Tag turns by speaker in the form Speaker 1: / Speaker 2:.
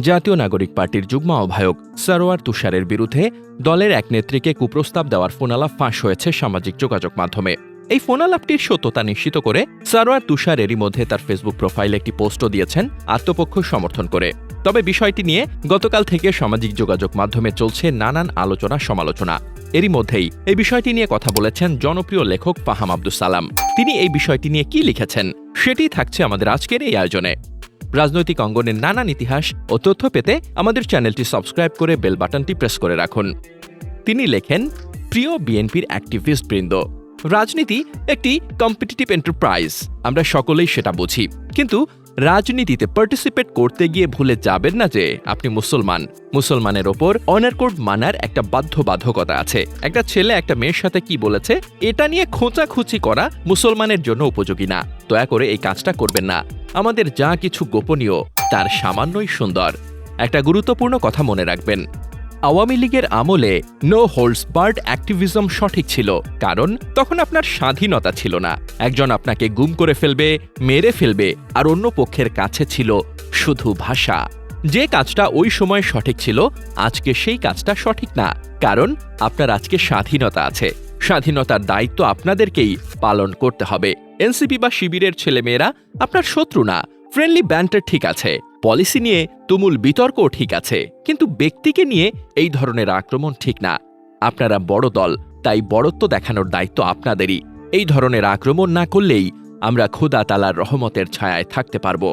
Speaker 1: জাতীয় নাগরিক পার্টির যুগ্ম আহ্বায়ক সারোয়ার তুষারের বিরুদ্ধে দলের এক নেত্রীকে কুপ্রস্তাব দেওয়ার ফোনালাপ ফাঁস হয়েছে সামাজিক যোগাযোগ মাধ্যমে। এই ফোনালাপটির সত্যতা নিশ্চিত করে সারোয়ার তুষার এরই মধ্যে তার ফেসবুক প্রোফাইলে একটি পোস্টও দিয়েছেন আত্মপক্ষ সমর্থন করে। তবে বিষয়টি নিয়ে গতকাল থেকে সামাজিক যোগাযোগ মাধ্যমে চলছে নানান আলোচনা সমালোচনা। এরই মধ্যেই এই বিষয়টি নিয়ে কথা বলেছেন জনপ্রিয় লেখক ফাহাম আব্দুস সালাম। তিনি এই বিষয়টি নিয়ে কি লিখেছেন? সেটি থাকছে আমাদের আজকের এই আয়োজনে। রাজনৈতিক অঙ্গনের নানান ইতিহাস ও তথ্য পেতে আমাদের চ্যানেলটি সাবস্ক্রাইব করে বেল বাটনটি প্রেস করে রাখুন। তিনি লেখেন, প্রিয় বিএনপির অ্যাক্টিভিস্ট বৃন্দ, রাজনীতি একটি কম্পিটিটিভ এন্টারপ্রাইজ আমরা সকলেই সেটা বুঝি। কিন্তু রাজনীতিতে পার্টিসিপেট করতে গিয়ে ভুলে যাবেন না যে আপনি মুসলমান। মুসলমানের ওপর অনার কোড মানার একটা বাধ্যবাধকতা আছে। একটা ছেলে, একটা মেয়ের সাথে কি বলেছে, এটা নিয়ে খোঁচাখুচি করা মুসলমানের জন্য উপযোগী না। দয়া করে এই কাজটা করবেন না। আমাদের যা কিছু গোপনীয়, তার সামান্যই সুন্দর। একটা গুরুত্বপূর্ণ কথা মনে রাখবেন। আওয়ামী লীগের আমলে নো হোল্ডস বার্ড অ্যাক্টিভিজম সঠিক ছিল, কারণ তখন আপনার স্বাধীনতা ছিল না। একজন আপনাকে গুম করে ফেলবে, মেরে ফেলবে, আর অন্য পক্ষের কাছে ছিল শুধু ভাষা। যে কাজটা ওই সময় সঠিক ছিল, আজকে সেই কাজটা সঠিক না, কারণ আপনার আজকে স্বাধীনতা আছে। স্বাধীনতার দায়িত্ব আপনাদেরকেই পালন করতে হবে। এনসিপি বা শিবিরের ছেলেমেয়েরা আপনার শত্রু না ফ্রেন্ডলি ব্যান্টার ঠিক আছে পলিসি নিয়ে তুমুল বিতর্কও ঠিক আছে, কিন্তু ব্যক্তিকে নিয়ে এই ধরনের আক্রমণ ঠিক না। আপনারা বড় দল, তাই বড়ত্ব দেখানোর দায়িত্ব আপনাদেরই। এই ধরনের আক্রমণ না করলেই আমরা খোদা তালার রহমতের ছায়ায় থাকতে পারব।